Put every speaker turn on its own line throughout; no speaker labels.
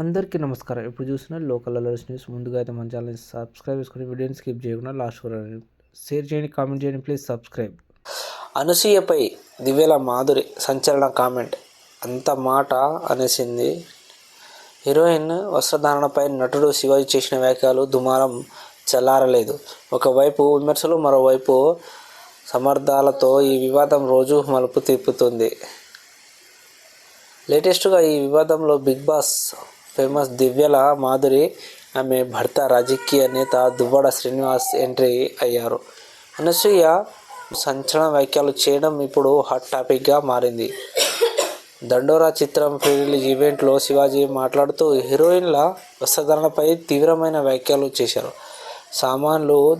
అందరికీ నమస్కారం. ఇప్పుడు చూసిన లోకల్ అలర్స్ న్యూస్ ముందుగా అయితే మన ఛానల్ సబ్స్క్రైబ్ చేసుకొని వీడియోని స్కిప్ చేయకుండా లాస్ట్ వరకు షేర్ చేయండి కామెంట్ చేయండి ప్లీజ్ సబ్స్క్రైబ్.
అనసూయపై దివ్యల మాధురి సంచలన కామెంట్. అంత మాట అనేసింది. హీరోయిన్ వస్త్రధారణపై నటుడు శివాజీ చేసిన వ్యాఖ్యలు దుమారం చల్లారలేదు. ఒకవైపు విమర్శలు మరోవైపు సమర్థాలతో ఈ వివాదం రోజు మలుపు తిప్పుతుంది. లేటెస్ట్గా ఈ వివాదంలో Bigg Boss famous Divvela Madhuri ఆమె భర్త రాజకీయ నేత దువ్వాడ శ్రీనివాస్ ఎంట్రీ అయ్యారు. అనసూయ సంచలన వ్యాఖ్యలు చేయడం ఇప్పుడు హాట్ టాపిక్గా మారింది. దండోరా చిత్రం ప్రీ రిలీజ్ ఈవెంట్లో శివాజీ మాట్లాడుతూ హీరోయిన్ల వస్త్రధారణపై తీవ్రమైన వ్యాఖ్యలు చేశారు. సామాన్లు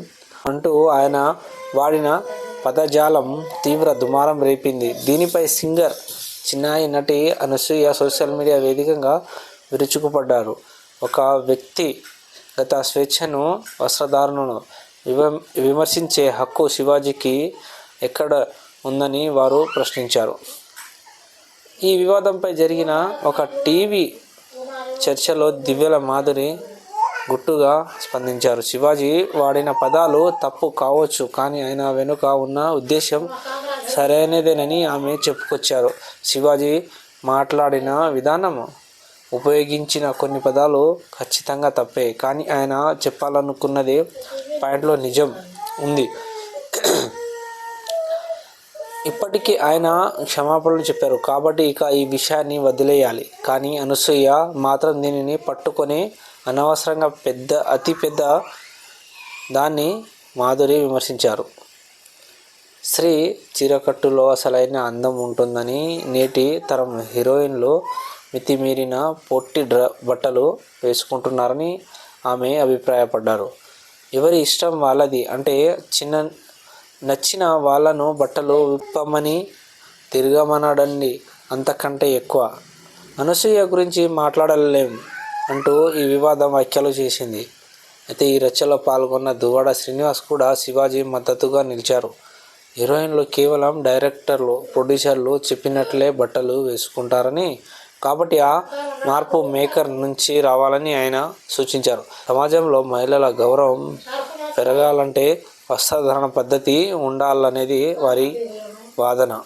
అంటూ ఆయన వాడిన పదజాలం తీవ్ర దుమారం రేపింది. దీనిపై సింగర్ చిన్నాయి నటి అనసూయ సోషల్ మీడియా వేదికగా విరుచుకుపడ్డారు. ఒక వ్యక్తి గత స్వేచ్ఛను వస్త్రధారణను విమ విమర్శించే హక్కు శివాజీకి ఎక్కడ ఉందని వారు ప్రశ్నించారు. ఈ వివాదంపై జరిగిన ఒక టీవీ చర్చలో దివ్యల మాధురి గుట్టుగా స్పందించారు. శివాజీ వాడిన పదాలు తప్పు కావచ్చు కానీ ఆయన వెనుక ఉన్న ఉద్దేశం సరైనదేనని ఆమె చెప్పుకొచ్చారు. శివాజీ మాట్లాడిన విధానం ఉపయోగించిన కొన్ని పదాలు ఖచ్చితంగా తప్పే కానీ ఆయన చెప్పాలనుకున్నది పాయింట్లో నిజం ఉంది. ఇప్పటికీ ఆయన క్షమాపణలు చెప్పారు. కాబట్టి ఇక ఈ విషయాన్ని వదిలేయాలి. కానీ అనసూయ మాత్రం దీనిని పట్టుకొని అనవసరంగా పెద్ద అతి పెద్ద దాన్ని మాధురి విమర్శించారు. స్త్రీ చీరకట్టులో అసలైన అందం ఉంటుందని నేటి తరం హీరోయిన్లు మితిమీరిన పొట్టి డ్ర బట్టలు వేసుకుంటున్నారని ఆమె అభిప్రాయపడ్డారు. ఎవరి ఇష్టం వాళ్ళది అంటే చిన్న నచ్చిన వాళ్ళను బట్టలు విప్పమని తిరగమనడండి అంతకంటే ఎక్కువ. అనసూయ గురించి మాట్లాడలేం అంటూ ఈ వివాదం వ్యాఖ్యలు చేసింది. అయితే ఈ రచ్చలో పాల్గొన్న దువ్వాడ శ్రీనివాస్ కూడా శివాజీ మద్దతుగా నిలిచారు. హీరోయిన్లు కేవలం డైరెక్టర్లు ప్రొడ్యూసర్లు చెప్పినట్లే బట్టలు వేసుకుంటారని కాబట్టి ఆ మార్పు మేకర్ నుంచి రావాలని ఆయన సూచించారు. సమాజంలో మహిళల గౌరవం పెరగాలంటే వస్త్రధారణ పద్ధతి ఉండాలనేది వారి వాదన.